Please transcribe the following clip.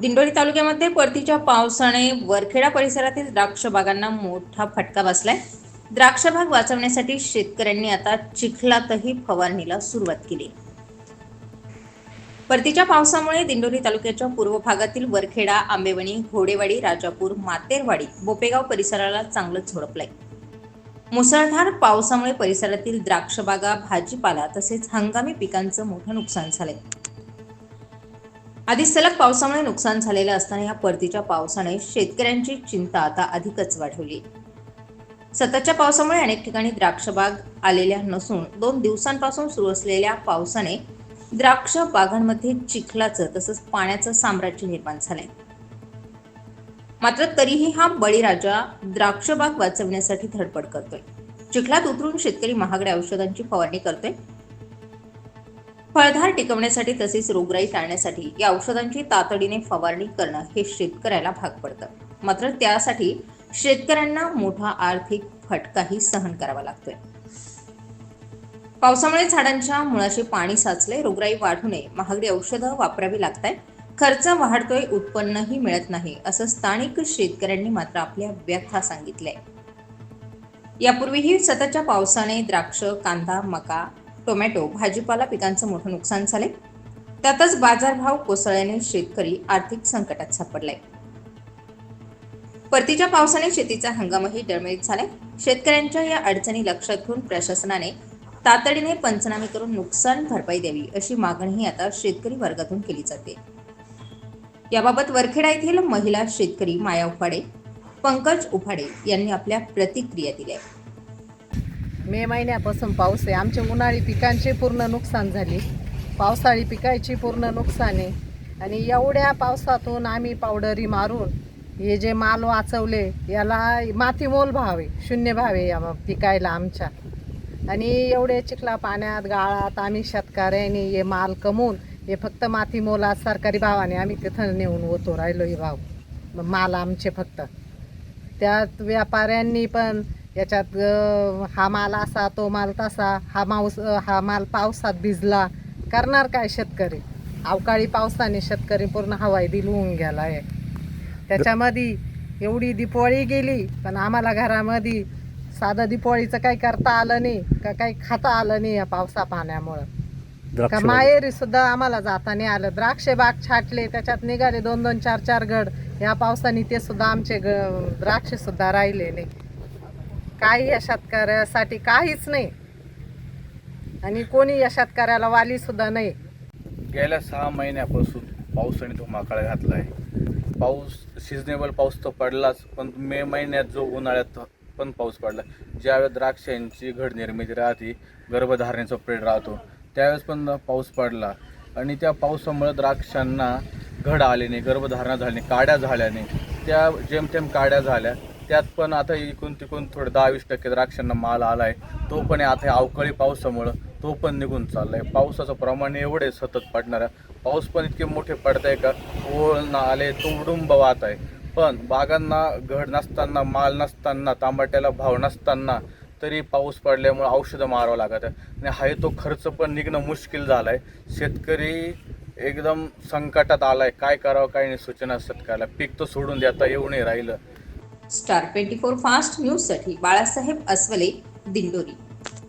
दिंडोरी तालुक्यामध्ये परतीच्या पावसाने वरखेडा परिसरातील द्राक्ष बागांना मोठा फटका बसलाय. द्राक्ष भाग वाचवण्यासाठी शेतकऱ्यांनी आता चिखलातही फवारणीला सुरुवात केली. परतीच्या पावसामुळे दिंडोरी तालुक्याच्या पूर्व भागातील वरखेडा आंबेवणी घोडेवाडी राजापूर मातेरवाडी बोपेगाव परिसराला चांगलंच झोडपलंय. मुसळधार पावसामुळे परिसरातील द्राक्ष बागा भाजीपाला तसेच हंगामी पिकांचं मोठं नुकसान झालंय. आधी सलग पावसामुळे नुकसान झालेलं असताना या परतीच्या पावसाने शेतकऱ्यांची चिंता आता अधिकच वाढवली. सततच्या पावसामुळे अनेक ठिकाणी द्राक्षबाग आलेल्या नसून दोन दिवसांपासून सुरू असलेल्या पावसाने द्राक्ष बागांमध्ये चिखलाचं तसंच पाण्याचं साम्राज्य निर्माण झालंय. मात्र तरीही हा बळीराजा द्राक्षबाग वाचवण्यासाठी धडपड करतोय. चिखलात उतरून शेतकरी महागड्या औषधांची फवारणी करतोय. फळधार टिकवण्यासाठी तसेच रोगराई टाळण्यासाठी या औषधांची तातडीने फवारणी करणं हे शेतकऱ्याला भाग पडतं. मात्र त्यासाठी शेतकऱ्यांना मोठा आर्थिक फटकाही सहन करावा लागतोय. पावसामुळे झाडांच्या मुळाशी पाणी साचले रोगराई वाढू नये महागडी औषधं वापरावी लागताय खर्च वाढतोय उत्पन्नही मिळत नाही असं स्थानिक शेतकऱ्यांनी मात्र आपल्या व्यथा सांगितलंय. यापूर्वीही सततच्या पावसाने द्राक्ष कांदा मका टोमॅटो भाजीपाला पिकांचं मोठं नुकसान झाले त्यातच बाजारभाव कोसळल्याने शेतकरी आर्थिक संकटात सापडलाय. परतीच्या पावसाने शेतीचा हंगामही डळमळीत झालाय. शेतकऱ्यांच्या या अडचणी लक्षात घेऊन प्रशासनाने तातडीने पंचनामे करून नुकसान भरपाई द्यावी अशी मागणीही आता शेतकरी वर्गातून केली जाते. याबाबत वरखेडा येथील महिला शेतकरी माया उफाडे पंकज उफाडे यांनी आपल्या प्रतिक्रिया दिल्या. मे महिन्यापासून पाऊस आहे. आमचे उन्हाळी पिकांचे पूर्ण नुकसान झाली. पावसाळी पिकायची पूर्ण नुकसान आहे. आणि एवढ्या पावसातून आम्ही पावडरी मारून हे जे माल वाचवले याला माती मोल भाव आहे. शून्य भाव आहे या पिकायला आमच्या. आणि एवढे चिखला पाण्यात गाळात आम्ही शेतकऱ्यांनी हे माल कमवून हे फक्त माती मोलात सरकारी भावाने आम्ही तिथं नेऊन ओतो राहिलो हे भाव. माल आमचे फक्त. त्यात व्यापाऱ्यांनी पण याच्यात हा माल असा तो माल तसा हा माऊस हा माल पावसात भिजला करणार काय शेतकरी? अवकाळी पावसाने शेतकरी पूर्ण हवाई दिल होऊन गेला आहे त्याच्यामध्ये एवढी दिपोळी गेली पण आम्हाला घरामध्ये साधं दिपोळीचं काही करता आलं नाही का काही खाता आलं नाही या पावसा पाण्यामुळं. का माहेरी सुद्धा आम्हाला जाता नाही आलं. द्राक्ष बाग छाटले त्याच्यात निघाले दोन दोन चार चार गड. या पावसाने ते सुद्धा आमचे द्राक्ष सुद्धा राहिले नाही. काही या शेतकऱ्यासाठी काहीच नाही. आणि कोणी या शेतकऱ्याला वाली सुद्धा नाही. गेल्या सहा महिन्यापासून पाऊस आणि धुमाकाळ घातला आहे पाऊस सिजनेबल पाऊस तर पडलाच पण मे महिन्यात जो उन्हाळ्यात पण पाऊस पडला. ज्यावेळेस द्राक्षांची घड निर्मिती राहते गर्भधारणेचा पिरियड राहतो त्यावेळेस पण पाऊस पडला. आणि त्या पावसामुळे द्राक्षांना घड आले नाही गर्भधारणा झाली नाही काड्या झाल्या नाही. त्या जेमतेम काड्या झाल्या त्यात पण आता इकून तिकून थोडं दहा वीस टक्के द्राक्षांना माल आला आहे तो पण आता अवकाळी पावसामुळं. तो पण निघून चाललाय. पावसाचं प्रमाण एवढे सतत पडणार. आहे पाऊस पण इतके मोठे पडत आहे का? ओळ आले तुडुंब वाहत आहे. पण बागांना घड नसताना माल नसताना तांबट्याला भाव नसताना तरी पाऊस पडल्यामुळे औषधं मारावं लागत आहे. आणि हाय तो खर्च पण निघणं मुश्किल झालं आहे शेतकरी एकदम संकटात आलाय. काय करावं काय नाही सूचना शेतकऱ्याला पीक तर सोडून देता येऊ नाही राहिलं. स्टार ट्वेंटी फोर फास्ट न्यूजसाठी बाळासाहेब अस्वले दिंडोरी.